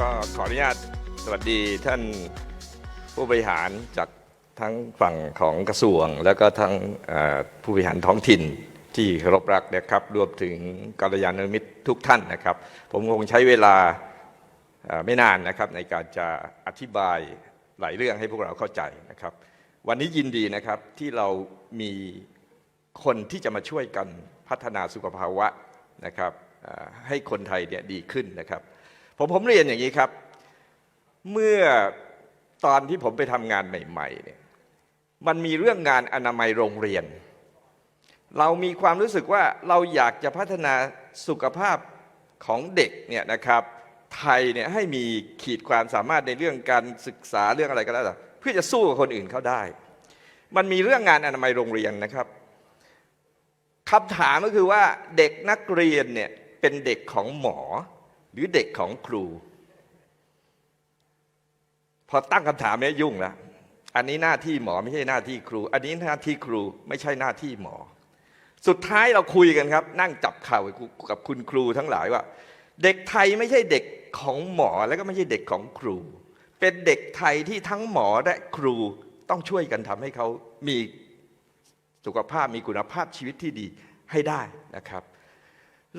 ก็ขออนุญาตสวัสดีท่านผู้บริหารจากทั้งฝั่งของกระทรวง แล้วก็ทั้งผู้บริหารท้องถิ่นที่เคารพรักนะครับรวมถึงกัลยาณมิตรทุกท่านนะครับ ผมคงใช้เวลาไม่นานนะครับในการจะอธิบายหลายเรื่องให้พวกเราเข้าใจนะครับ วันนี้ยินดีนะครับที่เรามีคนที่จะมาช่วยกันพัฒนาสุขภาวะนะครับให้คนไทยเนี่ยดีขึ้นนะครับ ผมผมเรียนอย่างนี้ครับ เมื่อตอนที่ผมไปทำงานใหม่ๆเนี่ยมันมีเรื่องงานอนามัยโรงเรียน เรามีความรู้สึกว่าเราอยากจะพัฒนาสุขภาพของเด็กเนี่ยนะครับไทยเนี่ยให้มีขีดความสามารถในเรื่องการศึกษาเรื่องอะไรก็แล้วแต่เพื่อจะสู้กับคนอื่นเขาได้ มันมีเรื่องงานอนามัยโรงเรียนนะครับคำถามก็คือว่าเด็กนักเรียนเนี่ยเป็นเด็กของหมอ หรือเด็กของครู พอตั้งคำถามเนี้ยุ่งแล้วอันนี้หน้าที่หมอไม่ใช่หน้าที่ครู อันนี้หน้าที่ครูไม่ใช่หน้าที่หมอ สุดท้ายเราคุยกันครับ นั่งจับเข่ากับคุณครูทั้งหลายว่า เด็กไทยไม่ใช่เด็กของหมอแล้วก็ไม่ใช่เด็กของครู เป็นเด็กไทยที่ทั้งหมอและครูต้องช่วยกันทำให้เขามีสุขภาพมีคุณภาพชีวิตที่ดีให้ได้นะครับ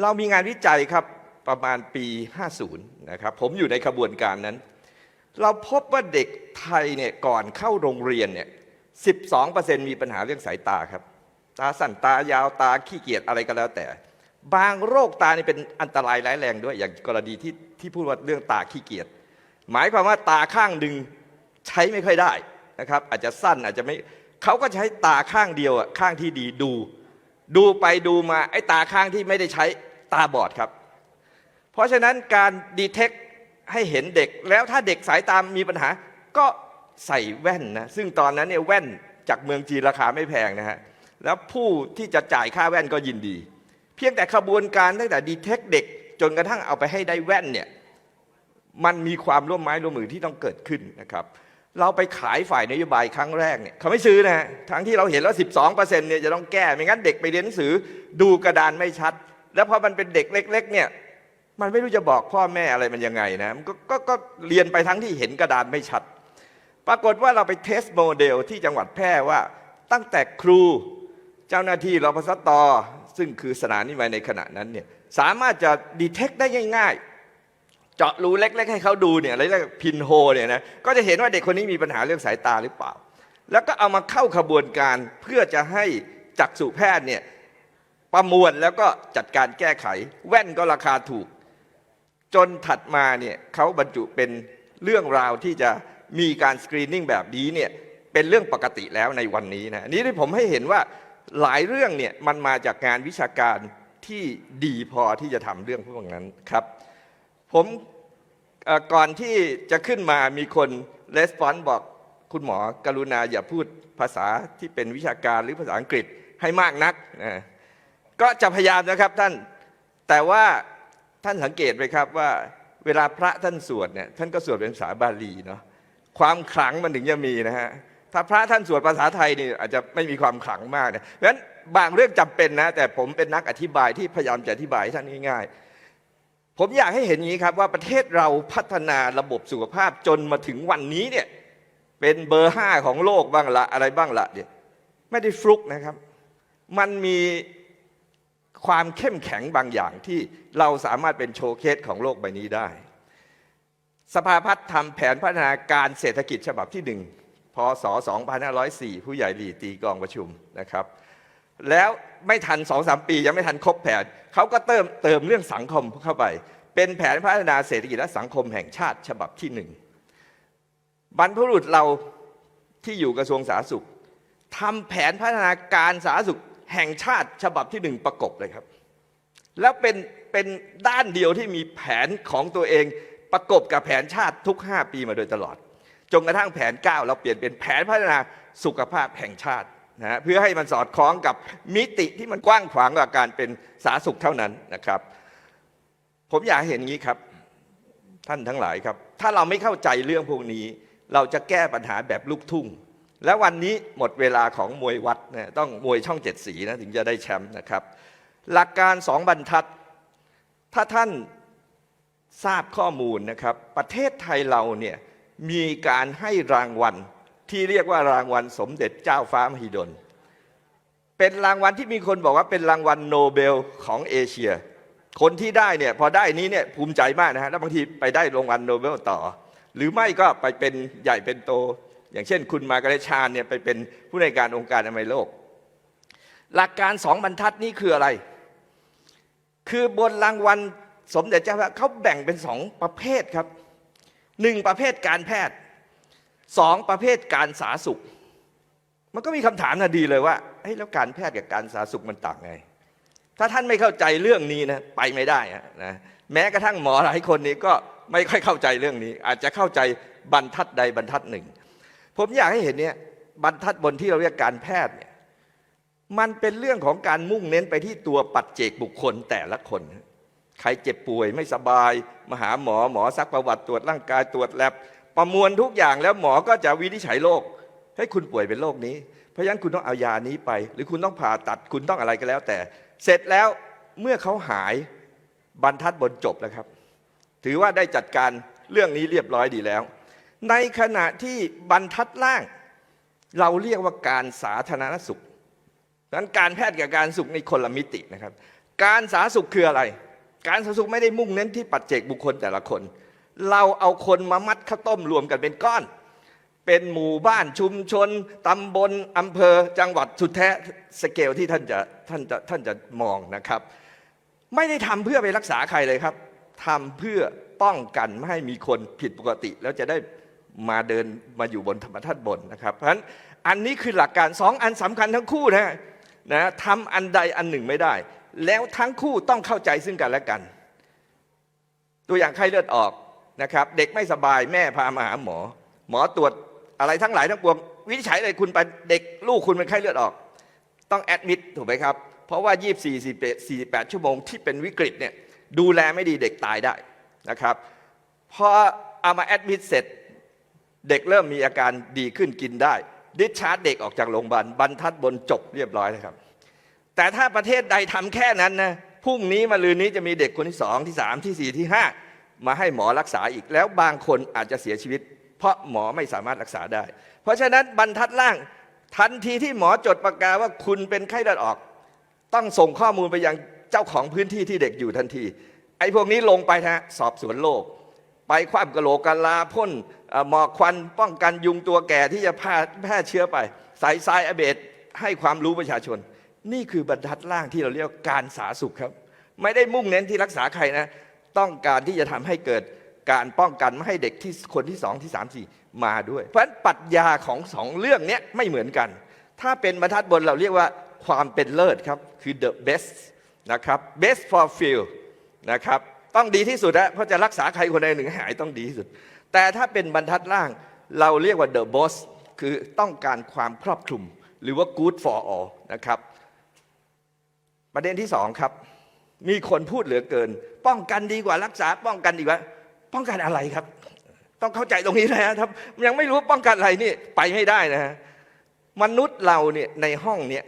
เรามีงานวิจัยครับ ประมาณปี 50 นะครับ ผมอยู่ในขบวนการนั้น เราพบว่าเด็กไทยเนี่ยก่อนเข้าโรงเรียนเนี่ย 12%มีปัญหาเรื่องสายตาครับ ตาสั้นตายาวตาขี้เกียจอะไรก็แล้วแต่ บางโรคตานี่เป็นอันตรายร้ายแรงด้วย อย่างกรณีที่ที่พูดว่าเรื่องตาขี้เกียจ หมายความว่าตาข้างหนึ่งใช้ไม่ค่อยได้นะครับ อาจจะสั้นอาจจะไม่เขาก็ใช้ตาข้างเดียวอะข้างที่ดีดู ดูไปดูมาไอ้ตาข้างที่ไม่ได้ใช้ตาบอดครับ เพราะฉะนั้นการดีเทคให้เห็นเด็กแล้วถ้าเด็กสายตามมีปัญหา ก็ใส่แว่นนะซึ่งตอนนั้นเนี่ยแว่นจากเมืองจีนราคาไม่แพงนะฮะแล้วผู้ที่จะจ่ายค่าแว่นก็ยินดี เพียงแต่ขบวนการตั้งแต่ดีเทคเด็ก จนกระทั่งเอาไปให้ได้แว่นเนี่ยมันมีความร่วมไม้ร่วมมือที่ต้องเกิดขึ้นนะครับเราไปขายฝ่ายนโยบายครั้งแรกเนี่ยเขาไม่ซื้อนะฮะทั้งที่เราเห็นแล้ว 12%เนี่ยจะต้องแก้ ไม่งั้นเด็กไปเรียนหนังสือดูกระดานไม่ชัด แล้วพอมันเป็นเด็กเล็ก ๆ เนี่ย มันไม่รู้จะบอกพ่อแม่อะไรมันยังไงนะมันก็ก็ก็เรียนไปทั้งที่เห็นกระดานไม่ชัด ปรากฏว่าเราไปเทสโมเดลที่จังหวัดแพร่ว่าตั้งแต่ครูเจ้าหน้าที่รพสตซึ่งคือสถานีวิทยในขณะนั้นเนี่ยสามารถจะดีเทคได้ง่ายๆ เจาะรูเล็กๆ ให้เขาดูเนี่ยอะไรเรียกพินโฮเนี่ยนะก็จะเห็นว่าเด็กคนนี้มีปัญหาเรื่องสายตาหรือเปล่า แล้วก็เอามาเข้าขบวนการเพื่อจะให้จักษุแพทย์เนี่ยประมวลแล้วก็จัดการแก้ไข แว่นก็ราคาถูก จนถัดมาเนี่ยเขาบรรจุเป็นเรื่องราวที่จะมีการสกรีนนิ่งแบบนี้เนี่ยเป็นเรื่องปกติแล้วในวันนี้นะนี้ที่ผมให้เห็นว่าหลายเรื่องเนี่ยมันมาจากงานวิชาการที่ดีพอที่จะทำเรื่องพวกนั้นครับ ผมก่อนที่จะขึ้นมามีคนレスปอนบอกคุณหมอกรุณาอย่าพูดภาษาที่เป็นวิชาการหรือภาษาอังกฤษให้มากนักนะก็จะพยายามนะครับท่าน แต่ว่า ท่านสังเกตไหมครับว่าเวลาพระท่านสวดเนี่ยท่านก็สวดเป็นภาษาบาลีเนาะความขลังมันถึงจะมีนะฮะถ้าพระท่านสวดภาษาไทยนี่อาจจะไม่มีความขลังมากนะเพราะฉะนั้นบางเรื่องจำเป็นนะ แต่ผมเป็นนักอธิบายที่พยายามจะอธิบายท่านง่ายๆ ผมอยากให้เห็นอย่างนี้ครับว่าประเทศเราพัฒนาระบบสุขภาพจนมาถึงวันนี้เนี่ยเป็นเบอร์ห้าของโลกบ้างละอะไรบ้างละเนี่ยไม่ได้ฟลุกนะครับ มันมี ความเข้มแข็งบางอย่างที่เราสามารถเป็นโชว์เคสของโลกใบนี้ได้ สภาพัฒน์ทำแผนพัฒนาการเศรษฐกิจฉบับที่หนึ่งพศ 2504 ผู้ใหญ่หลีตีกองประชุมนะครับ แล้วไม่ทันสองสามปียังไม่ทันครบแผนเขาก็เติมเติมเรื่องสังคมเข้าไป เป็นแผนพัฒนาเศรษฐกิจและสังคมแห่งชาติฉบับที่หนึ่งบรรพบุรุษเราที่อยู่กระทรวงสาธารณสุขทำแผนพัฒนาการสาธารณสุข แห่งชาติฉบับที่หนึ่งประกบเลยครับ แล้วเป็นเป็นด้านเดียวที่มีแผนของตัวเองประกบกับแผนชาติทุก 5 ปีมาโดยตลอด จนกระทั่งแผน 9 เราเปลี่ยนเป็นแผนพัฒนาสุขภาพแห่งชาตินะเพื่อให้มันสอดคล้องกับมิติที่มันกว้างขวางกว่าการเป็นสาธารณสุขเท่านั้นนะครับ ผมอยากเห็นอย่างนี้ครับ ท่านทั้งหลายครับ ถ้าเราไม่เข้าใจเรื่องพวกนี้ เราจะแก้ปัญหาแบบลูกทุ่ง และวันนี้หมดเวลาของมวยวัดนะต้องมวยช่องเจ็ดสีนะถึงจะได้แชมป์นะครับ หลักการสองบรรทัด ถ้าท่านทราบข้อมูลนะครับ ประเทศไทยเราเนี่ยมีการให้รางวัลที่เรียกว่ารางวัลสมเด็จเจ้าฟ้ามหิดล เป็นรางวัลที่มีคนบอกว่าเป็นรางวัลโนเบลของเอเชีย คนที่ได้เนี่ยพอได้นี้เนี่ยภูมิใจมากนะฮะแล้วบางทีไปได้รางวัลโนเบลต่อ หรือไม่ก็ไปเป็นใหญ่เป็นโต อย่างเช่น คุณมาการเรตชานเนี่ยไปเป็นผู้ในการองค์การอนามัยโลก หลักการสองบรรทัดนี้คืออะไร คือบนรางวัลสมเด็จเจ้าพระเขาแบ่งเป็นสองประเภทครับหนึ่งประเภทการแพทย์สองประเภทการสาธารณสุข มันก็มีคำถามนาดีเลยว่าเฮ้ยแล้วการแพทย์กับการสาธารณสุขมันต่างไง ถ้าท่านไม่เข้าใจเรื่องนี้นะไปไม่ได้นะแม้กระทั่งหมอหลายคนนี้ก็ไม่ค่อยเข้าใจเรื่องนี้ อาจจะเข้าใจบรรทัดใดบรรทัดหนึ่ง ผมอยากให้เห็นเนี่ยบรรทัดบนที่เราเรียกการแพทย์เนี่ยมันเป็นเรื่องของการมุ่งเน้นไปที่ตัวปัจเจกบุคคลแต่ละคน ใครเจ็บป่วยไม่สบายมาหาหมอหมอซักประวัติตรวจร่างกายตรวจแลบประมวลทุกอย่างแล้วหมอก็จะวินิจฉัยโรคให้คุณป่วยเป็นโรคนี้ เพราะฉะนั้นคุณต้องเอายานี้ไป หรือคุณต้องผ่าตัดคุณต้องอะไรก็แล้ว แต่เสร็จแล้วเมื่อเขาหายบรรทัดบนจบแล้วครับ ถือว่าได้จัดการเรื่องนี้เรียบร้อยดีแล้ว ในขณะที่บรรทัดล่าง เราเรียกว่าการสาธารณสุขดังนั้นการแพทย์กับการสุขในคนละมิตินะครับ การสาธารณสุขคืออะไร การสาธารณสุขไม่ได้มุ่งเน้นที่ปัจเจกบุคคลแต่ละคน เราเอาคนมามัดข้าวต้มรวมกันเป็นก้อน เป็นหมู่บ้านชุมชนตำบลอำเภอจังหวัดสุดแท้สเกลที่ท่านจะท่านจะท่านจะมองนะครับ ไม่ได้ทำเพื่อไปรักษาใครเลยครับทำเพื่อป้องกันไม่ให้มีคนผิดปกติแล้วจะได้ มาเดินมาอยู่บนธรรมทัศน์บนนะครับ เพราะฉะนั้นอันนี้คือหลักการสองอันสำคัญทั้งคู่นะนะทำอันใดอันหนึ่งไม่ได้ แล้วทั้งคู่ต้องเข้าใจซึ่งกันและกัน ตัวอย่างไข้เลือดออกนะครับ เด็กไม่สบายแม่พามาหาหมอ หมอตรวจอะไรทั้งหลายทั้งปวงวินิจฉัยเลยคุณไปเด็กลูกคุณเป็นไข้เลือดออก ต้องแอดมิดถูกไหมครับ เพราะว่า 24 48ชั่วโมงที่เป็นวิกฤตเนี่ยดูแลไม่ดีเด็กตายได้นะครับพอเอามาแอดมิดเสร็จ เด็กเริ่มมีอาการดีขึ้นกินได้ ดิชาร์จเด็กออกจากโรงพยาบาลบรรทัดบนจบเรียบร้อยแล้วครับ แต่ถ้าประเทศใดทำแค่นั้นนะพรุ่งนี้มาลืนนี้จะมีเด็กคนที่สองที่สามที่สี่ที่ห้ามาให้หมอรักษาอีกแล้วบางคนอาจจะเสียชีวิต เพราะหมอไม่สามารถรักษาได้ เพราะฉะนั้นบรรทัดล่างทันทีที่หมอจดประกาศว่าคุณเป็นไข้เลือดออก ต้องส่งข้อมูลไปยังเจ้าของพื้นที่ที่เด็กอยู่ทันที ไอ้พวกนี้ลงไปนะสอบสวนโลกไปคว้ามกะโหลกกะลาพ่น หมอกควันป้องกันยุงตัวแก่ที่จะแพร่แพร่เชื้อไปใส่ทรายอเบดให้ความรู้ประชาชน นี่คือบรรทัดล่างที่เราเรียกการสาสุขครับ ไม่ได้มุ่งเน้นที่รักษาใครนะ ต้องการที่จะทำให้เกิดการป้องกันไม่ให้เด็กที่คนที่สองที่สามสี่มาด้วย เพราะฉะนั้นปรัชญาของสองเรื่องนี้ไม่เหมือนกัน ถ้าเป็นบรรทัดบนเราเรียกว่าความเป็นเลิศครับ คือ the best นะครับ best for field นะครับ ต้องดีที่สุดนะเพราะจะรักษาใครคนใดหนึ่งหายต้องดีที่สุด แต่ถ้าเป็นบรรทัดล่างเราเรียกว่า the boss คือต้องการความครอบคลุม หรือว่า good for all นะครับ ประเด็นที่สองครับ มีคนพูดเหลือเกิน ป้องกันดีกว่ารักษาป้องกันดีกว่า ป้องกันอะไรครับ ต้องเข้าใจตรงนี้นะครับ ยังไม่รู้ป้องกันอะไรนี่ไปไม่ได้นะฮะมนุษย์เราเนี่ยในห้องเนี่ย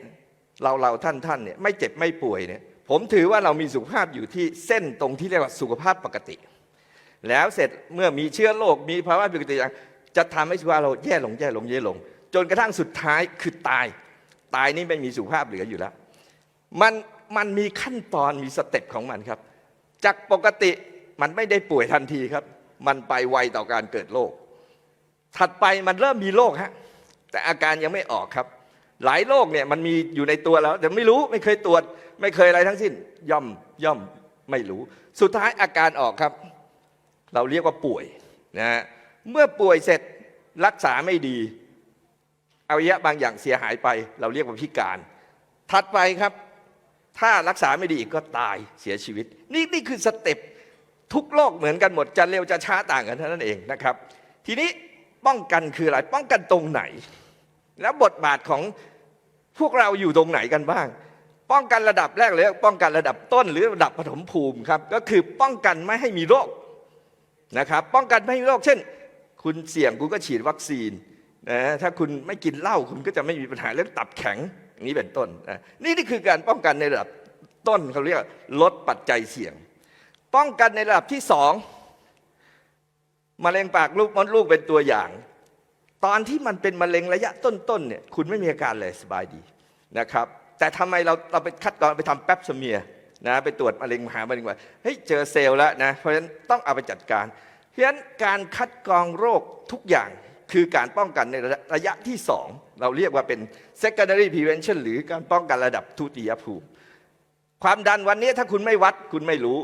เราเราท่านท่านเนี่ยไม่เจ็บไม่ป่วยเนี่ยผมถือว่าเรามีสุขภาพอยู่ที่เส้นตรงที่เรียกว่าสุขภาพปกติ แล้วเสร็จเมื่อมีเชื้อโรคมีภาวะผิดปกติจะทำให้สุขภาพเราแย่ลงแย่ลงแย่ลง จนกระทั่งสุดท้ายคือตาย ตายนี่ไม่มีสุขภาพเหลืออยู่แล้ว มันมันมีขั้นตอนมีสเต็ปของมันครับ จากปกติมันไม่ได้ป่วยทันทีครับ มันไปไวต่อการเกิดโรคถัดไปมันเริ่มมีโรคฮะแต่อาการยังไม่ออกครับ หลายโรคเนี่ยมันมีอยู่ในตัวแล้ว แต่ไม่รู้ไม่เคยตรวจ ไม่เคยอะไรทั้งสิ้น ย่อมย่อมไม่รู้ สุดท้ายอาการออกครับ เราเรียกว่าป่วยนะฮะเมื่อป่วยเสร็จรักษาไม่ดีอวัยวะบางอย่างเสียหายไป เราเรียกว่าพิการ ถัดไปครับ ถ้ารักษาไม่ดีอีกก็ตายเสียชีวิต นี่นี่คือสเต็ปทุกโรคเหมือนกันหมดจะเร็วจะช้าต่างกันเท่านั้นเองนะครับ ทีนี้ป้องกันคืออะไรป้องกันตรงไหน แล้วบทบาทของพวกเราอยู่ตรงไหนกันบ้าง ป้องกันระดับแรกเลยป้องกันระดับต้นหรือระดับปฐมภูมิครับก็คือป้องกันไม่ให้มีโรค นะครับป้องกันไม่ให้มีโรคเช่น คุณเสี่ยงคุณก็ฉีดวัคซีนนะถ้าคุณไม่กินเหล้าคุณก็จะไม่มีปัญหาเรื่องตับแข็งนี้เป็นต้นนะนี่นี่คือการป้องกันในระดับต้นเขาเรียกลดปัจจัยเสี่ยง ป้องกันในระดับที่สองมะเร็งปากลูกมดลูกเป็นตัวอย่าง ตอนที่มันเป็นมะเร็งระยะต้นๆเนี่ยคุณไม่มีอาการเลยสบายดีนะครับแต่ทำไมเราเราไปคัดกรองไปทำแป๊บสเมียร์ นะไปตรวจมะเร็งหามะเร็งว่าเฮ้ยเจอเซลล์แล้วนะเพราะฉะนั้นต้องเอาไปจัดการ เพราะฉะนั้นการคัดกรองโรคทุกอย่างคือการป้องกันในระยะที่สองเราเรียกว่าเป็น secondary prevention หรือการป้องกันระดับทุติยภูมิ ความดันวันนี้ถ้าคุณไม่วัดคุณไม่รู้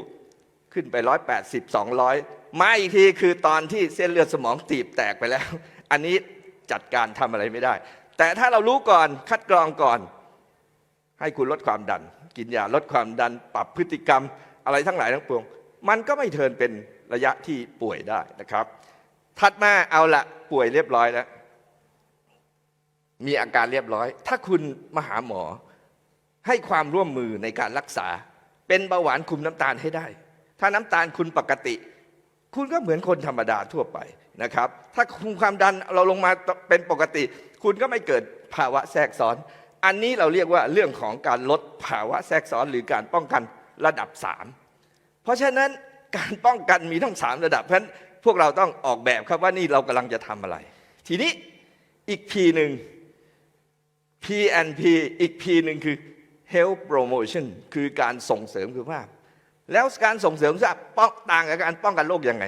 ขึ้นไป 180 200 มาอีกทีคือตอนที่เส้นเลือดสมองตีบแตกไปแล้ว อันนี้จัดการทำอะไรไม่ได้ แต่ถ้าเรารู้ก่อนคัดกรองก่อน ให้คุณลดความดัน กินยาลดความดันปรับพฤติกรรมอะไรทั้งหลายทั้งปวง มันก็ไม่เทินเป็นระยะที่ป่วยได้นะครับ ถัดมาเอาละป่วยเรียบร้อยแล้ว มีอาการเรียบร้อย ถ้าคุณมาหาหมอให้ความร่วมมือในการรักษา เป็นเบาหวานคุมน้ำตาลให้ได้ ถ้าน้ำตาลคุณปกติ คุณก็เหมือนคนธรรมดาทั่วไปนะครับ ถ้าคุมความดันเราลงมาเป็นปกติ คุณก็ไม่เกิดภาวะแทรกซ้อน อันนี้เราเรียกว่าเรื่องของการลดภาวะแทรกซ้อนหรือการป้องกันระดับ 3 เพราะฉะนั้นการป้องกันมีทั้ง 3 ระดับเพราะฉะนั้นพวกเราต้องออกแบบครับว่านี่เรากำลังจะทำอะไร ทีนี้อีก P หนึ่ง PNP อีก P หนึ่งคือ Health Promotion คือการส่งเสริมสุขภาพ แล้วการส่งเสริมสุขภาพป้องต่างกับการป้องกันโรคยังไง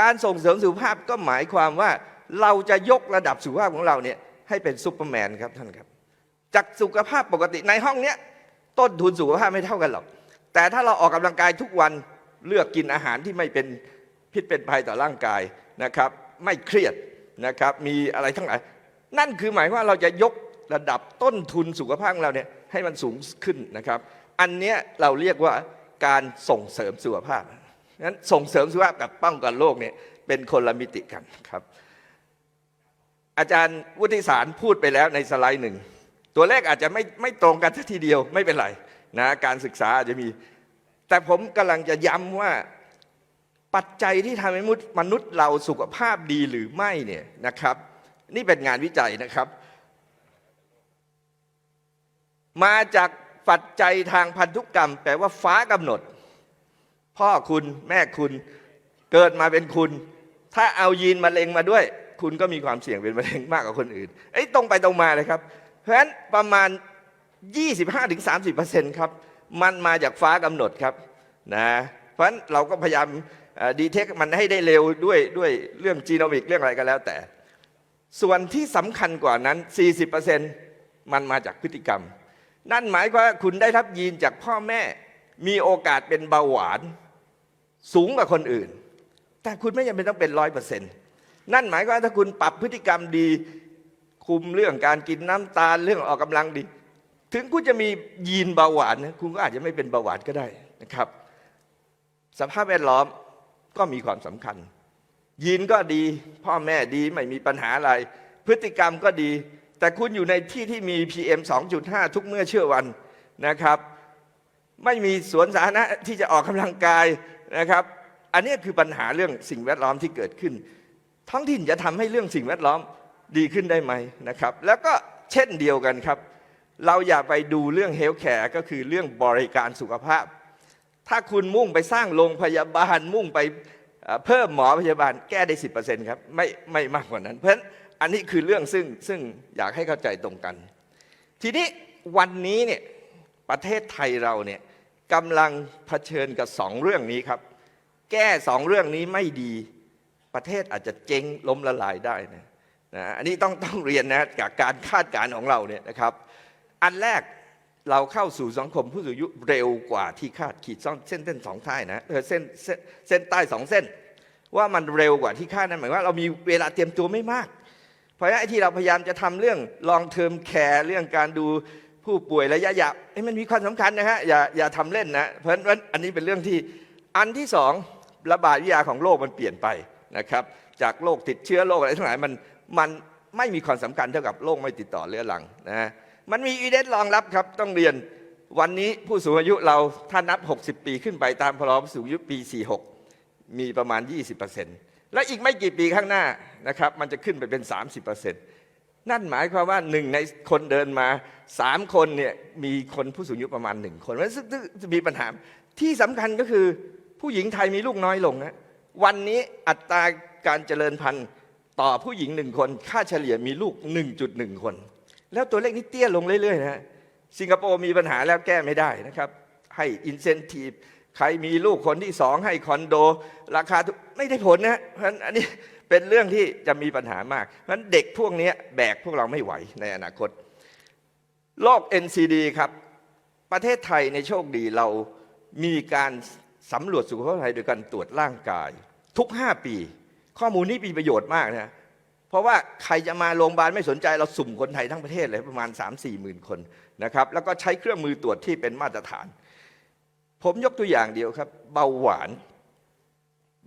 การส่งเสริมสุขภาพก็หมายความว่าเราจะยกระดับสุขภาพของเราเนี่ยให้เป็นซูเปอร์แมนครับท่านครับ จากสุขภาพปกติในห้องเนี้ยต้นทุนสุขภาพไม่เท่ากันหรอก แต่ถ้าเราออกกำลังกายทุกวันเลือกกินอาหารที่ไม่เป็นพิษเป็นภัยต่อร่างกายนะครับ ไม่เครียดนะครับมีอะไรทั้งหลาย นั่นคือหมายว่าเราจะยกระดับต้นทุนสุขภาพของเราเนี่ยให้มันสูงขึ้นนะครับ อันเนี้ยเราเรียกว่าการส่งเสริมสุขภาพนั้นส่งเสริมสุขภาพกับป้องกันโรคเนี่ยเป็นคนละมิติกันครับ อาจารย์วุฒิสารพูดไปแล้วในสไลด์หนึ่ง ตัวเลขอาจจะไม่ไม่ตรงกันทีเดียวไม่เป็นไรนะการศึกษาอาจจะมี แต่ผมกำลังจะย้ำว่าปัจจัยที่ทำให้มนุษย์เราสุขภาพดีหรือไม่เนี่ยนะครับ นี่เป็นงานวิจัยนะครับ มาจากปัจจัยทางพันธุกรรม แปลว่าฟ้ากำหนด พ่อคุณแม่คุณเกิดมาเป็นคุณ ถ้าเอายีนมะเร็งมาด้วย คุณก็มีความเสี่ยงเป็นมะเร็งมากกว่าคนอื่นไอ้ยตรงไปตรงมาเลยครับ เพราะฉะนั้นประมาณ 25-30%ครับ มันมาจากฟ้ากำหนดครับนะเพราะฉะนั้นเราก็พยายามดีเทคมันให้ได้เร็วด้วยด้วยเรื่องจีโนมิกเรื่องอะไรก็แล้วแต่ ส่วนที่สำคัญกว่านั้น 40%มันมาจากพฤติกรรม นั่นหมายว่าคุณได้รับยีนจากพ่อแม่มีโอกาสเป็นเบาหวานสูงกว่าคนอื่น แต่คุณไม่จำเป็นต้องเป็นร้อยเปอร์เซ็นต์นั่นหมายความว่าถ้าคุณปรับพฤติกรรมดี คุมเรื่องการกินน้ำตาลเรื่องออกกำลังดี ถึงคุณจะมียีนเบาหวานนะคุณก็อาจจะไม่เป็นเบาหวานก็ได้นะครับ สภาพแวดล้อมก็มีความสำคัญ ยีนก็ดีพ่อแม่ดีไม่มีปัญหาอะไร พฤติกรรมก็ดี แต่คุณอยู่ในที่ที่มี PM 2.5 ทุกเมื่อเชื่อวันนะครับ ไม่มีสวนสาธารณะที่จะออกกำลังกายนะครับ อันนี้คือปัญหาเรื่องสิ่งแวดล้อมที่เกิดขึ้น ท้องถิ่นจะทำให้เรื่องสิ่งแวดล้อม ดีขึ้นได้ไหมนะครับ แล้วก็เช่นเดียวกันครับ เราอย่าไปดูเรื่องเฮลท์แคร์ก็คือเรื่องบริการสุขภาพ ถ้าคุณมุ่งไปสร้างโรงพยาบาลมุ่งไปเพิ่มหมอพยาบาลแก้ได้สิบเปอร์เซ็นต์ครับไม่ไม่มากกว่านั้น เพราะฉะนั้นอันนี้คือเรื่องซึ่งซึ่งอยากให้เข้าใจตรงกัน ทีนี้วันนี้เนี่ยประเทศไทยเราเนี่ยกำลังเผชิญกับสองเรื่องนี้ครับ แก้สองเรื่องนี้ไม่ดี ประเทศอาจจะเจ๊งล้มละลายได้นะ นะอันนี้ต้องต้องเรียนนะจากการคาดการณ์ของเราเนี่ยนะครับ อันแรกเราเข้าสู่สังคมผู้สูงอายุเร็วกว่าที่คาดขีดเส้นเส้นสองท้ายนะเส้นเส้นใต้สองเส้น ว่ามันเร็วกว่าที่คาดนั่นหมายว่าเรามีเวลาเตรียมตัวไม่มาก เพราะฉะนั้นไอ้ที่เราพยายามจะทำเรื่อง long term care เรื่องการดูผู้ป่วยระยะยาวมันมีความสำคัญนะฮะอย่าอย่าทำเล่นนะเพราะฉะนั้นอันนี้เป็นเรื่องที่อันที่สองระบาดวิทยาของโลกมันเปลี่ยนไปนะครับ จากโรคติดเชื้อโรคอะไรทั้งหลายมัน มันไม่มีความสำคัญเท่ากับโรคไม่ติดต่อเรื้อรังนะมันมีอีเดนรองรับครับต้องเรียนวันนี้ผู้สูงอายุเราถ้านับ 60 ปีขึ้นไปตามพรบสูงอายุปี 46 มีประมาณ 20%และอีกไม่กี่ปีข้างหน้านะครับมันจะขึ้นไปเป็น 30%นั่นหมายความว่าหนึ่งในคนเดินมาสามคนเนี่ยมีคนผู้สูงอายุประมาณหนึ่งคนเพราะฉะนั้นจะมีปัญหาที่สำคัญก็คือผู้หญิงไทยมีลูกน้อยลงนะวันนี้อัตราการเจริญพันธุ์ ต่อผู้หญิงหนึ่งคน ค่าเฉลี่ยมีลูก 1.1 คน แล้วตัวเลขนี้เตี้ยลงเรื่อยๆนะฮะสิงคโปร์มีปัญหาแล้วแก้ไม่ได้นะครับ ให้อินเซนティブใครมีลูกคนที่สองให้คอนโด ราคาถูกไม่ได้ผลนะเพราะฉะนั้นอันนี้เป็นเรื่องที่จะมีปัญหามาก เพราะฉะนั้นเด็กพวกนี้แบกพวกเราไม่ไหวในอนาคต โรค NCD ครับ ประเทศไทยในโชคดีเรามีการสำรวจสุขภาพไทยโดยการตรวจร่างกาย ทุก 5 ปี ข้อมูลนี้มีประโยชน์มากนะเพราะว่าใครจะมาโรงพยาบาลไม่สนใจเราสุ่มคนไทยทั้งประเทศเลยประมาณ 3 4หมื่นคนนะครับแล้วก็ใช้เครื่องมือตรวจที่เป็นมาตรฐาน ผมยกตัวอย่างเดียวครับ เบาหวาน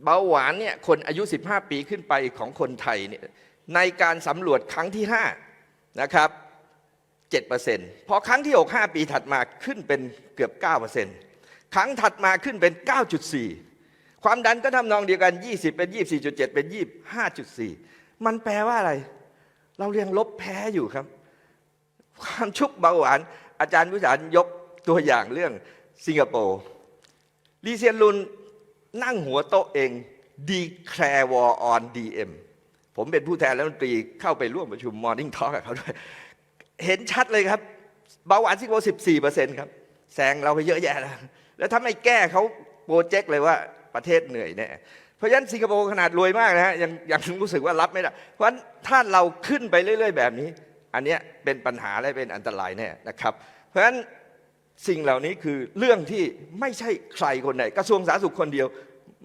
เบาหวานเนี่ยคนอายุ 15 ปีขึ้นไปของคนไทยเนี่ยในการสำรวจครั้งที่5นะครับ7%พอครั้งที่ 6 5 ปีถัดมาขึ้นเป็นเกือบ 9%ครั้งถัดมาขึ้นเป็น 9.4 ความดันก็ทำนองเดียวกัน 20 เป็น 24.7 เป็น 25.4 มันแปลว่าอะไร เราเรียงลบแพ้อยู่ครับ ความชุกเบาหวาน อาจารย์วิสารยกตัวอย่างเรื่องสิงคโปร์ลีเซียนลุนนั่งหัวโต๊ะเองดีแคลวอออนดีเอ็มผมเป็นผู้แทนรัฐมนตรีเข้าไปร่วมประชุมมอร์นิ่งทอ k กับเขาด้วย เห็นชัดเลยครับ เบาหวานสิงคโปร์14เปอร์เซ็นต์ครับแซงเราไปเยอะแยะแล้ว แล้วถ้าไม่แก้เขาโปรเจกต์เลยว่า ประเทศเหนื่อยแน่เพราะฉะนั้นสิงคโปร์ขนาดรวยมากนะฮะยังยังรู้สึกว่ารับไม่ได้ เพราะฉะนั้นถ้าเราขึ้นไปเรื่อย ๆ แบบนี้ อันเนี้ยเป็นปัญหาและเป็นอันตรายแน่นะครับ เพราะฉะนั้นสิ่งเหล่านี้คือเรื่องที่ไม่ใช่ใครคนไหนกระทรวงสาธารณสุขคนเดียว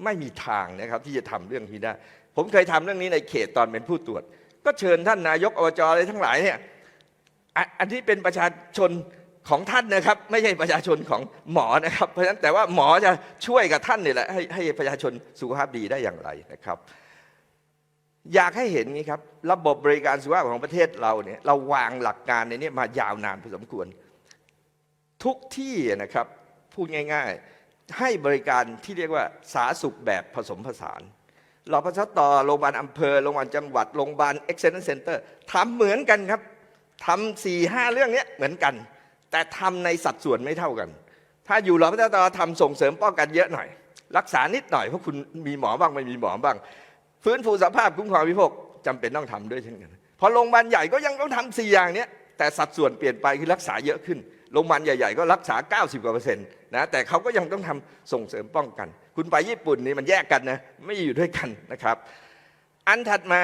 ไม่มีทางนะครับที่จะทำเรื่องนี้ได้ ผมเคยทำเรื่องนี้ในเขตตอนเป็นผู้ตรวจ ก็เชิญท่านนายกอบจอะไรทั้งหลายเนี่ยอันที่เป็นประชาชน ของท่านนะครับ ไม่ใช่ประชาชนของหมอนะครับ เพราะฉะนั้นแต่ว่าหมอจะช่วยกับท่านนี่แหละให้ให้ประชาชนสุขภาพดีได้อย่างไรนะครับ อยากให้เห็นนี้ครับ ระบบบริการสุขภาพของประเทศเราเนี่ยเราวางหลักการในนี้มายาวนานพอสมควร ทุกที่นะครับพูดง่าย ๆ ให้บริการที่เรียกว่าสาธารณสุขแบบผสมผสานรพสตโรงพยาบาลอำเภอโรงพยาบาลจังหวัดโรงพยาบาล Excellence Center ทำเหมือนกันครับทำสี่ห้าเรื่องนี้เหมือนกัน แต่ทำในสัดส่วนไม่เท่ากัน ถ้าอยู่รพสตทำส่งเสริมป้องกันเยอะหน่อย รักษานิดหน่อยเพราะคุณมีหมอบ้างไม่มีหมอบ้าง ฟื้นฟูสภาพคุ้มครองพิพกจำเป็นต้องทำด้วยเช่นกันพอโรงพยาบาลใหญ่ก็ยังต้องทำสี่อย่างนี้แต่สัดส่วนเปลี่ยนไปคือรักษาเยอะขึ้นโรงพยาบาลใหญ่ ๆ ก็รักษา 90กว่าเปอร์เซ็นต์นะแต่เขาก็ยังต้องทำส่งเสริมป้องกัน คุณไปญี่ปุ่นนี่มันแยกกันนะไม่อยู่ด้วยกันนะครับ อันถัดมา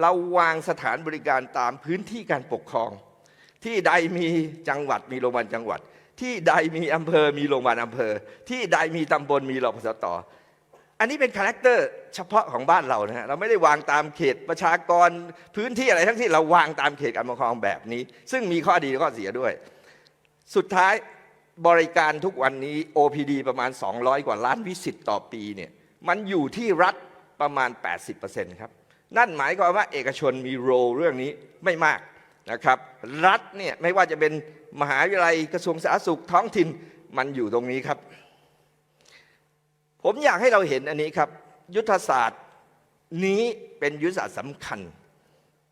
เราวางสถานบริการตามพื้นที่การปกครอง ที่ใดมีจังหวัดมีโรงพยาบาลจังหวัด ที่ใดมีอำเภอมีโรงพยาบาลอำเภอ ที่ใดมีตำบลมีรพสตอันนี้เป็นคาแรคเตอร์เฉพาะของบ้านเรานะฮะเราไม่ได้วางตามเขตประชากรพื้นที่อะไรทั้งสิ้นเราวางตามเขตการปกครองแบบนี้ ซึ่งมีข้อดีและข้อเสียด้วย สุดท้ายบริการทุกวันนี้ OPD ประมาณ 200 กว่าล้านวิสิตต่อปีเนี่ยมันอยู่ที่รัฐประมาณ 80%ครับ นั่นหมายความว่าเอกชนมีโรเรื่องนี้ไม่มาก นะครับ รัฐเนี่ยไม่ว่าจะเป็นมหาวิทยาลัยกระทรวงสาธารณสุขท้องถิ่นมันอยู่ตรงนี้ครับ ผมอยากให้เราเห็นอันนี้ครับ ยุทธศาสตร์นี้เป็นยุทธศาสตร์สำคัญ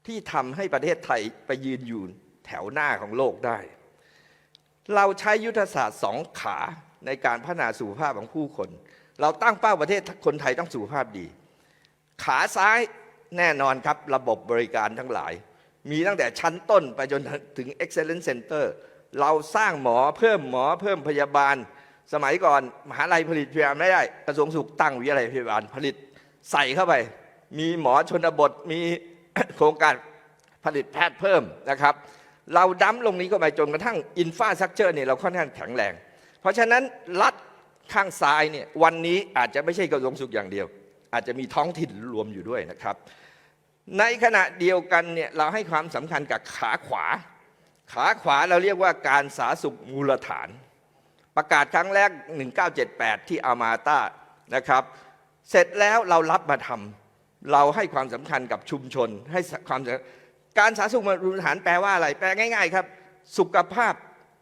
ที่ทำให้ประเทศไทยไปยืนอยู่แถวหน้าของโลกได้ เราใช้ยุทธศาสตร์สองขาในการพัฒนาสุขภาพของผู้คน เราตั้งเป้าประเทศคนไทยต้องสุขภาพดี ขาซ้ายแน่นอนครับระบบบริการทั้งหลาย มีตั้งแต่ชั้นต้นไปจนถึง Excellence Center เราสร้างหมอเพิ่มหมอเพิ่มพยาบาล สมัยก่อนมหาลัยผลิตพยาบาลไม่ได้ กระทรวงสุขตั้งวิทยาลัยพยาบาลผลิตใส่เข้าไป มีหมอชนบทมีโครงการผลิตแพทย์เพิ่มนะครับ เราดั้มลงนี้เข้าไปจนกระทั่งอินฟาสักเจอร์เนี่ยเราค่อนข้างแข็งแรง เพราะฉะนั้นรัฐข้างซ้ายเนี่ยวันนี้อาจจะไม่ใช่กระทรวงสุขอย่างเดียว อาจจะมีท้องถิ่นรวมอยู่ด้วยนะครับ ในขณะเดียวกันเนี่ยเราให้ความสำคัญกับขาขวา ขาขวาเราเรียกว่าการสาธารณสุขมูลฐาน ประกาศครั้งแรก 1978 ที่อามาตานะครับ เสร็จแล้วเรารับมาทำเราให้ความสำคัญกับชุมชน ให้ความสำคัญการสาธารณสุขมูลฐานแปลว่าอะไร แปลง่าย ๆ ครับ สุขภาพ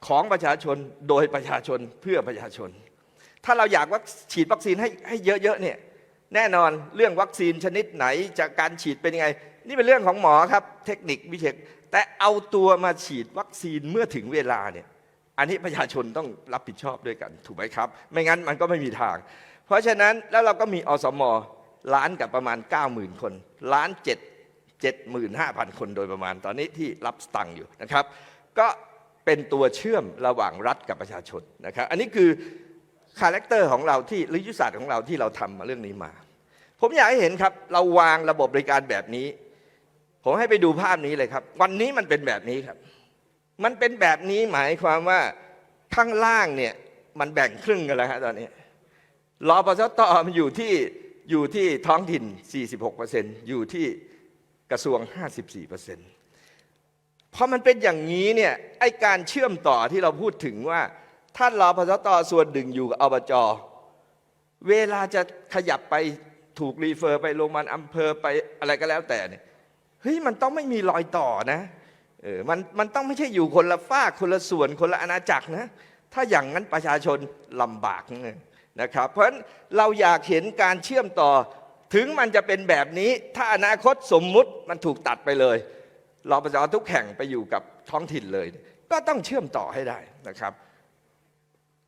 ของประชาชนโดยประชาชนเพื่อประชาชน ถ้าเราอยากว่าฉีดวัคซีนให้ให้เยอะๆเนี่ย แน่นอนเรื่องวัคซีนชนิดไหนจากการฉีดเป็นยังไง นี่เป็นเรื่องของหมอครับ เทคนิควิเศษแต่เอาตัวมาฉีดวัคซีนเมื่อถึงเวลาเนี่ยอันนี้ประชาชนต้องรับผิดชอบด้วยกันถูกไหมครับ ไม่งั้นมันก็ไม่มีทาง เพราะฉะนั้นแล้วเราก็มีอสมล้านกับประมาณ 90,000 คนล้านเจ็ดเจ็ดหมื่นห้าพันคนโดยประมาณตอนนี้ที่รับสตังค์อยู่นะครับ ก็เป็นตัวเชื่อมระหว่างรัฐกับประชาชนนะครับ อันนี้คือ คาแรคเตอร์ของเราที่หรือยุทธศาสตร์ของเราที่เราทำมาเรื่องนี้มา ผมอยากให้เห็นครับ เราวางระบบบริการแบบนี้ ผมให้ไปดูภาพนี้เลยครับ วันนี้มันเป็นแบบนี้ครับ มันเป็นแบบนี้หมายความว่าข้างล่างเนี่ยมันแบ่งครึ่งกันแล้วฮะตอนนี้รอปชตมันอยู่ที่อยู่ที่ท้องถิ่น 46%อยู่ที่กระทรวง 54%พอมันเป็นอย่างนี้เนี่ยไอการเชื่อมต่อที่เราพูดถึงว่า ท่านรอปชตส่วนหนึ่งอยู่กับอบจเวลาจะขยับไปถูกรีเฟอร์ไปโรงพยาบาลอำเภอไปอะไรก็แล้วแต่เนี่ยเฮ้ยมันต้องไม่มีรอยต่อนะเออมันมันต้องไม่ใช่อยู่คนละฝ้าคนละส่วนคนละอาณาจักรนะถ้าอย่างนั้นประชาชนลำบากนะครับ เพราะฉะนั้นเราอยากเห็นการเชื่อมต่อ ถึงมันจะเป็นแบบนี้ ถ้าอนาคตสมมุติมันถูกตัดไปเลยรอปจทุกแห่งไปอยู่กับท้องถิ่นเลย ก็ต้องเชื่อมต่อให้ได้นะครับ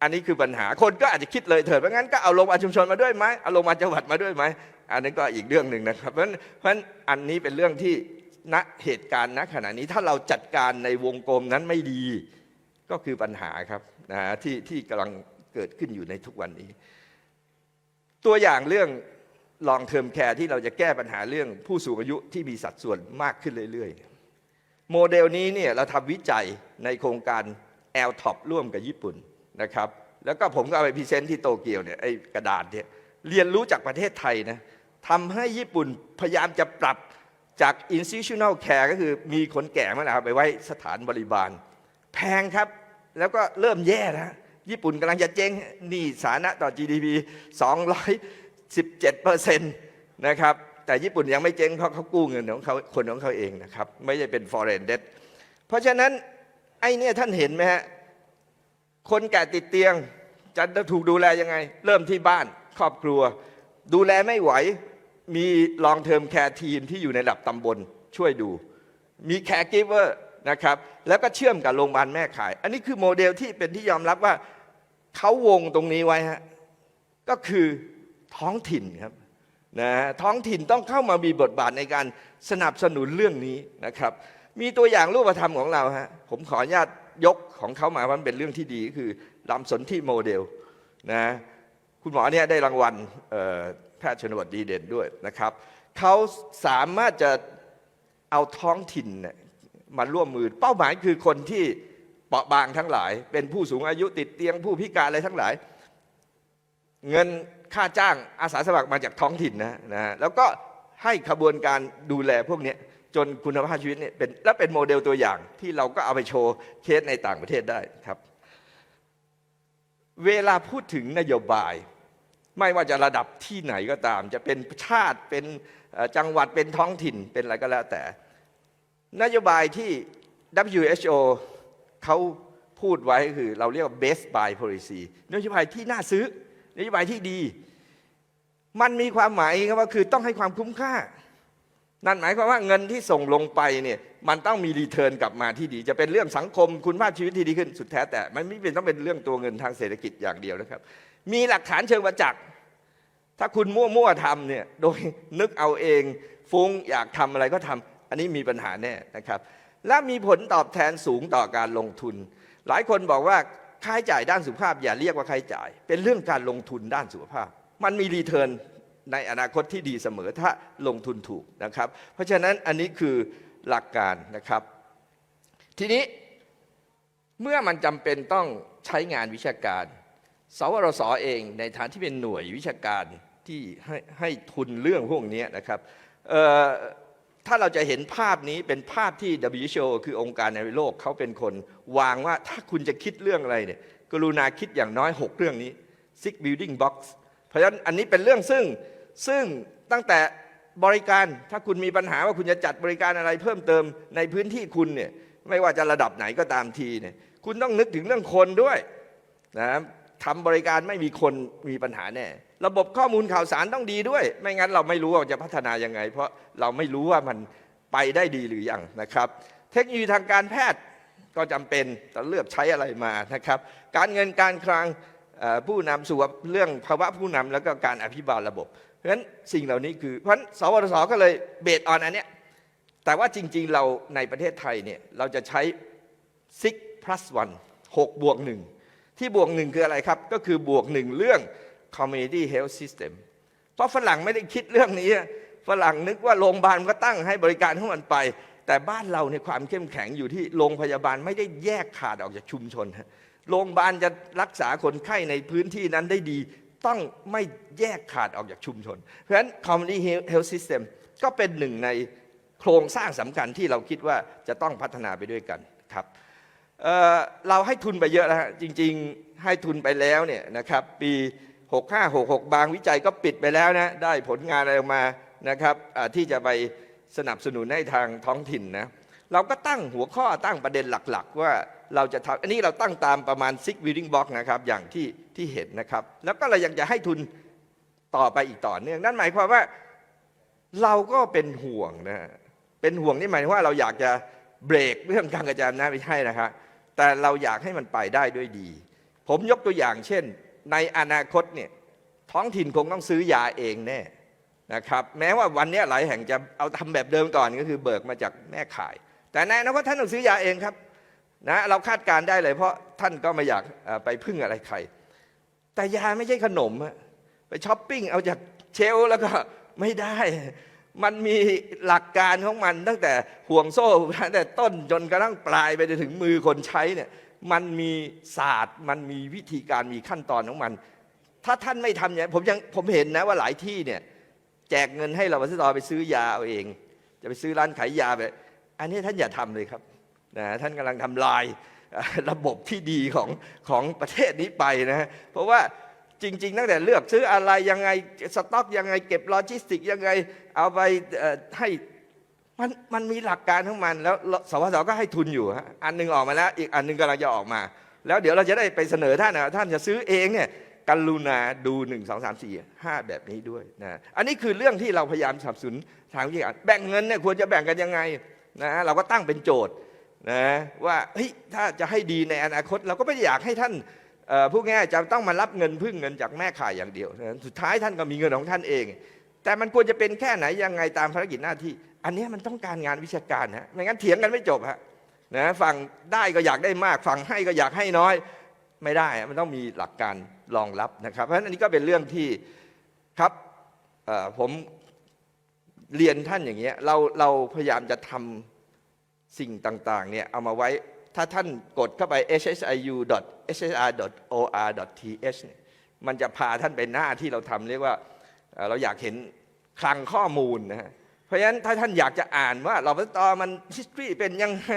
อันนี้คือปัญหาคนก็อาจจะคิดเลยเถิดเพราะงั้นก็เอาโรงพยาบาลชุมชนมาด้วยไหมเอาโรงพยาจังหวัดมาด้วยไหมอันนี้ก็อีกเรื่องหนึ่งนะครับ เพราะฉะนั้นอันนี้เป็นเรื่องที่ณเหตุการณ์ณขณะนี้ถ้าเราจัดการในวงกลมนั้นไม่ดีก็คือปัญหาครับนะฮะที่ที่กำลังเกิดขึ้นอยู่ในทุกวันนี้ ตัวอย่างเรื่องลองเทอมแคร์ที่เราจะแก้ปัญหาเรื่องผู้สูงอายุที่มีสัดส่วนมากขึ้นเรื่อยๆ โมเดลนี้เนี่ยเราทำวิจัยในโครงการ l t o p ร่วมกับญี่ปุ่น นะครับ แล้วก็ผมก็เอาไปพรีเซนต์ที่โตเกียวเนี่ยไอ้กระดาษเนี่ยเรียนรู้จากประเทศไทยนะทำให้ญี่ปุ่นพยายามจะปรับจาก institutional care ก็คือมีคนแก่มาแล้วไปไว้สถานบริบาล แพงครับแล้วก็เริ่มแย่นะญี่ปุ่นกำลังจะเจ๊งหนี่สานะต่อ GDP 217เปอร์เซ็นะครับแต่ญี่ปุ่นยังไม่เจ๊งเพราะเขากู้เงินของเขาคนของเขาเองนะครับ ไม่ใช่เป็น foreign debt เพราะฉะนั้นไอ้นี่ท่านเห็นไหมฮะ คนแก่ติดเตียงจะถูกดูแลยังไง เริ่มที่บ้านครอบครัว ดูแลไม่ไหวมีลองเทอมแคร์ทีมที่อยู่ในระดับตำบลช่วยดู มีแคร์กิฟเวอร์นะครับแล้วก็เชื่อมกับโรงพยาบาลแม่ขาย อันนี้คือโมเดลที่เป็นที่ยอมรับว่าเขาวงตรงนี้ไว้ฮะก็คือท้องถิ่นครับนะท้องถิ่นต้องเข้ามามีบทบาทในการสนับสนุนเรื่องนี้นะครับ มีตัวอย่างรูปธรรมของเราฮะผมขออนุญาต ยกของเขามาเพรามันเป็นเรื่องที่ดีก็คือลำสนที่โมเดลนะคุณหมอเนี่ยได้รางวัลแพทย์ชนบทดีเด่นด้วยนะครับเขาสามารถจะเอาท้องถิ่นมาร่วมมือ เป้าหมายคือคนที่เปราะบางทั้งหลาย เป็นผู้สูงอายุติดเตียงผู้พิการอะไรทั้งหลาย เงินค่าจ้างอาสาสมัครมาจากท้องถิ่นนะนะแล้วก็ให้ขบวนการดูแลพวกนี้ จนคุณภาพชีวิตเนี่ยเป็นและเป็นโมเดลตัวอย่างที่เราก็เอาไปโชว์เคสในต่างประเทศได้ครับ เวลาพูดถึงนโยบาย ไม่ว่าจะระดับที่ไหนก็ตาม จะเป็นชาติเป็นจังหวัดเป็นท้องถิ่นเป็นอะไรก็แล้วแต่ นโยบายที่ WHO เขาพูดไว้คือเราเรียกว่า best buy policy นโยบายที่น่าซื้อนโยบายที่ดี มันมีความหมายครับว่าคือต้องให้ความคุ้มค่า นั่นหมายความว่าเงินที่ส่งลงไปเนี่ยมันต้องมีรีเทิร์นกลับมาที่ดี จะเป็นเรื่องสังคมคุณภาพชีวิตที่ดีขึ้นสุดแท้แต่มันไม่เป็นต้องเป็นเรื่องตัวเงินทางเศรษฐกิจอย่างเดียวนะครับ มีหลักฐานเชิงประจักษ์ถ้าคุณมั่วๆทำเนี่ยโดยนึกเอาเองฟุ้งอยากทำอะไรก็ทำอันนี้มีปัญหาแน่นะครับ และมีผลตอบแทนสูงต่อการลงทุน หลายคนบอกว่าค่าใช้จ่ายด้านสุขภาพ อย่าเรียกว่าค่าใช้จ่าย เป็นเรื่องการลงทุนด้านสุขภาพ มันมีรีเทิร์น ในอนาคตที่ดีเสมอถ้าลงทุนถูกนะครับ เพราะฉะนั้นอันนี้คือหลักการนะครับ ทีนี้เมื่อมันจำเป็นต้องใช้งานวิชาการ สวรสเองในฐานที่เป็นหน่วยวิชาการที่ให้ให้ทุนเรื่องพวกนี้นะครับถ้าเราจะเห็นภาพนี้เป็นภาพที่ WHO คือองค์การในโลกเขาเป็นคน วางว่าถ้าคุณจะคิดเรื่องอะไรเนี่ยกรุณาคิดอย่างน้อย 6 เรื่องนี้ six building blocks เพราะฉะนั้นอันนี้เป็นเรื่องซึ่งซึ่งตั้งแต่บริการถ้าคุณมีปัญหาว่าคุณจะจัดบริการอะไรเพิ่มเติมในพื้นที่คุณเนี่ยไม่ว่าจะระดับไหนก็ตามทีเนี่ยคุณต้องนึกถึงเรื่องคนด้วยนะทำบริการไม่มีคนมีปัญหาแน่ระบบข้อมูลข่าวสารต้องดีด้วย ไม่งั้นเราไม่รู้ว่าจะพัฒนายังไง เพราะเราไม่รู้ว่ามันไปได้ดีหรือยังนะครับ เทคโนโลยีทางการแพทย์ก็จำเป็นต้องเลือกใช้อะไรมานะครับ การเงินการคลัง ผู้นำสู่เรื่องภาวะผู้นำแล้วก็การอภิบาลระบบ เพราะฉะนั้นสิ่งเหล่านี้คือเพราะฉะนั้นสวทศก็เลยเบสออนอันเนี้ยแต่ว่าจริงๆเราในประเทศไทยเนี่ยเราจะใช้6 plus 1 6บวก1ที่บวกหนึ่งคืออะไรครับ ก็คือบวกหนึ่งเรื่อง community health system เพราะฝรั่งไม่ได้คิดเรื่องนี้ ฝรั่งนึกว่าโรงพยาบาลก็ตั้งให้บริการของมันไป แต่บ้านเราในความเข้มแข็งอยู่ที่โรงพยาบาลไม่ได้แยกขาดออกจากชุมชน โรงพยาบาลจะรักษาคนไข้ในพื้นที่นั้นได้ดี ต้องไม่แยกขาดออกจากชุมชน เพราะฉะนั้น community health system ก็เป็นหนึ่งในโครงสร้างสำคัญที่เราคิดว่าจะต้องพัฒนาไปด้วยกันครับเเราให้ทุนไปเยอะแล้วจริงๆให้ทุนไปแล้วเนี่ยนะครับปี 65 66 บางวิจัยก็ปิดไปแล้วนะได้ผลงานอะไรออกมานะครับที่จะไปสนับสนุนให้ทางท้องถิ่นนะเราก็ตั้งหัวข้อตั้งประเด็นหลัก ๆ ว่า เราจะทำอันนี้เราตั้งตามประมาณ six building block นะครับ อย่างที่ที่เห็นนะครับ แล้วก็เรายังจะให้ทุนต่อไปอีกต่อเนื่อง นั่นหมายความว่าเราก็เป็นห่วงนะ เป็นห่วงนี่หมายว่าเราอยากจะเบรกเรื่องการกระจายอำนาจไม่ใช่นะครับ แต่เราอยากให้มันไปได้ด้วยดี ผมยกตัวอย่างเช่น ในอนาคตเนี่ยท้องถิ่นคงต้องซื้อยาเองแน่นะครับแม้ว่าวันนี้หลายแห่งจะเอาทำแบบเดิมก่อนก็คือเบิกมาจากแม่ขาย แต่ในอนาคตท่านต้องซื้อยาเองครับ นะเราคาดการได้เลย เพราะท่านก็ไม่อยากไปพึ่งอะไรใคร แต่ยาไม่ใช่ขนมอะไปช้อปปิ้งเอาจากเชลแล้วก็ไม่ได้ มันมีหลักการของมันตั้งแต่ห่วงโซ่ตั้งแต่ต้นจนกระทั่งปลายไปจนถึงมือคนใช้เนี่ยมันมีศาสตร์ มันมีวิธีการมีขั้นตอนของมัน ถ้าท่านไม่ทำอย่างผมยังผมเห็นนะว่าหลายที่เนี่ยแจกเงินให้เราวัสตอไปซื้อยาเอาเอง จะไปซื้อร้านขายยาไป อันนี้ท่านอย่าทำเลยครับ นะท่านกำลังทำลายระบบที่ดีของของประเทศนี้ไปนะฮะเพราะว่าจริง ๆ ตั้งแต่เลือกซื้ออะไรยังไงสต็อกยังไงเก็บโลจิสติกยังไงเอาไปให้มันมันมีหลักการของมันแล้วสวสก็ให้ทุนอยู่ อันหนึงออกมาแล้ว อีกอันหนึงกำลังจะออกมา แล้วเดี๋ยวเราจะได้ไปเสนอท่านนะท่านจะซื้อเองเนี่ยกรุณาดู1 2 3 4 5 แบบนี้ด้วยนะอันนี้คือเรื่องที่เราพยายามสับสนทางวิทยาการแบ่งเงินเนี่ยควรจะแบ่งกันยังไงนะเราก็ตั้งเป็นโจทย์ นะว่าเฮ้ยถ้าจะให้ดีในอนาคต เราก็ไม่อยากให้ท่านเอ่อพูดง่ายจะต้องมารับเงินพึ่งเงินจากแม่ขายอย่างเดียว สุดท้ายท่านก็มีเงินของท่านเอง แต่มันควรจะเป็นแค่ไหนยังไงตามภารกิจหน้าที่ อันนี้มันต้องการงานวิชาการนะไม่งั้นเถียงกันไม่จบฮะนะฝั่งได้ก็อยากได้มากฝั่งให้ก็อยากให้น้อยไม่ได้ มันต้องมีหลักการรองรับนะครับ เพราะฉะนั้นอันนี้ก็เป็นเรื่องที่ครับผมเรียนท่านอย่างเงี้ยเราเราพยายามจะทำ สิ่งต่างๆเนี่ยเอามาไว้ถ้าท่านกดเข้าไป hsiu.ssr.or.th เนี่ยมันจะพาท่านไปหน้าที่เราทำเรียกว่าเราอยากเห็นคลังข้อมูลนะฮะเพราะฉะนั้นถ้าท่านอยากจะอ่านว่าเราตอมัน history เป็นยังไง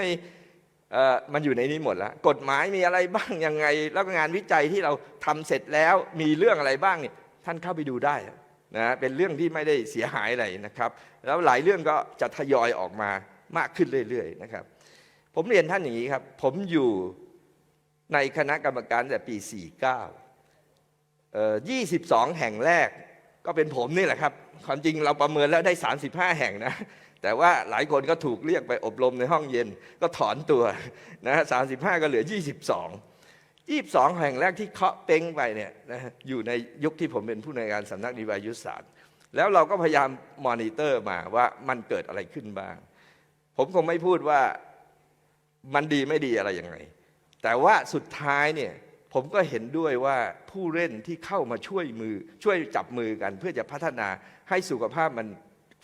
มันอยู่ในนี้หมดแล้ว กฎหมายมีอะไรบ้างยังไง แล้วก็งานวิจัยที่เราทำเสร็จแล้วมีเรื่องอะไรบ้างเนี่ยท่านเข้าไปดูได้นะเป็นเรื่องที่ไม่ได้เสียหายอะไรนะครับ แล้วหลายเรื่องก็จะทยอยออกมา มากขึ้นเรื่อยๆนะครับ ผมเรียนท่านอย่างนี้ครับ ผมอยู่ในคณะกรรมการแต่ปี 49เอ่อ22 แห่งแรกก็เป็นผมนี่แหละครับ ความจริงเราประเมินแล้วได้ 35 แห่งนะ แต่ว่าหลายคนก็ถูกเรียกไปอบรมในห้องเย็นก็ถอนตัวนะฮะ35ก็เหลือ 22 22 แห่งแรกที่เคาะเป้งไปเนี่ยนะอยู่ในยุคที่ผมเป็นผู้ในการสำนักนโยบายุศาสตร์ แล้วเราก็พยายามมอนิเตอร์มาว่ามันเกิดอะไรขึ้นบ้าง ผมคงไม่พูดว่ามันดีไม่ดีอะไรยังไง แต่ว่าสุดท้ายเนี่ยผมก็เห็นด้วยว่าผู้เล่นที่เข้ามาช่วยมือ ช่วยจับมือกัน เพื่อจะพัฒนาให้สุขภาพมัน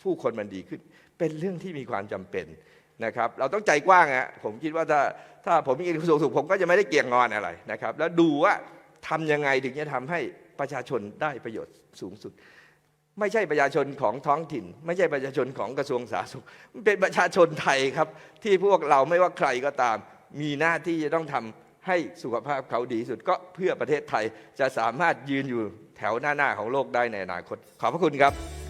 ผู้คนมันดีขึ้น เป็นเรื่องที่มีความจำเป็นนะครับ เราต้องใจกว้างอะผมคิดว่าถ้าถ้าผมมีกระทรวงสุขผมก็จะไม่ได้เกี่ยงงอนอะไรนะครับ แล้วดูว่าทำยังไงถึงจะทำให้ประชาชนได้ประโยชน์สูงสุด ไม่ใช่ประชาชนของท้องถิ่น ไม่ใช่ประชาชนของกระทรวงสาธารณสุขมันเป็นประชาชนไทยครับ ที่พวกเราไม่ว่าใครก็ตาม มีหน้าที่จะต้องทำให้สุขภาพเขาดีสุดก็เพื่อประเทศไทยจะสามารถยืนอยู่แถวหน้า ๆ ของโลกได้ในอนาคต ขอบพระคุณครับ